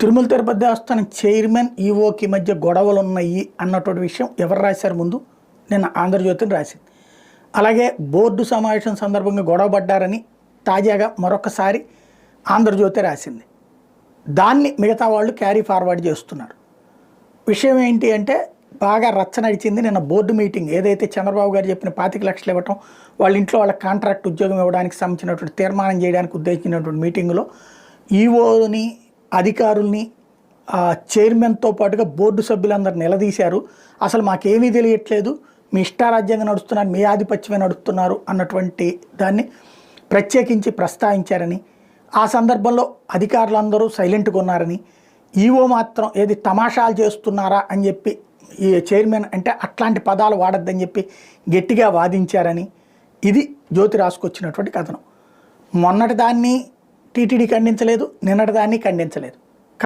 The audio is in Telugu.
తిరుమల తిరుపతి దేవస్థానం చైర్మన్ ఈఓకి మధ్య గొడవలు ఉన్నాయి అన్నటువంటి విషయం ఎవరు రాశారు ముందు? నిన్న ఆంధ్రజ్యోతిని రాసింది. అలాగే బోర్డు సమావేశం సందర్భంగా గొడవ పడ్డారని తాజాగా మరొకసారి ఆంధ్రజ్యోతి రాసింది. దాన్ని మిగతా వాళ్ళు క్యారీ ఫార్వర్డ్ చేస్తున్నారు. విషయం ఏంటి అంటే బాగా రచ్చ నడిచింది. నిన్న బోర్డు మీటింగ్ ఏదైతే చంద్రబాబు గారు చెప్పిన పాతిక లక్షలు ఇవ్వటం వాళ్ళ ఇంట్లో వాళ్ళ కాంట్రాక్ట్ ఉద్యోగం ఇవ్వడానికి సంబంధించినటువంటి తీర్మానం చేయడానికి ఉద్దేశించినటువంటి మీటింగ్లో ఈఓని అధికారుల్ని చైర్మన్తో పాటుగా బోర్డు సభ్యులందరూ నిలదీశారు. అసలు మాకేమీ తెలియట్లేదు. మీ ఇష్టారాజ్యంగా నడుస్తున్నారు మీ ఆధిపత్యమే నడుస్తున్నారు అన్నటువంటి దాన్ని ప్రత్యేకించి ప్రస్తావించారని ఆ సందర్భంలో అధికారులందరూ సైలెంట్గా ఉన్నారని ఈవో మాత్రం ఏది తమాషాలు చేస్తున్నారా అని చెప్పి ఈ చైర్మన్ అంటే అట్లాంటి పదాలు వాడద్దని చెప్పి గట్టిగా వాదించారని ఇది జ్యోతి రాసుకొచ్చినటువంటి కథనం. మొన్నటి దాన్ని టీటీడీ ఖండించలేదు నిన్నటిదాన్ని ఖండించలేదు.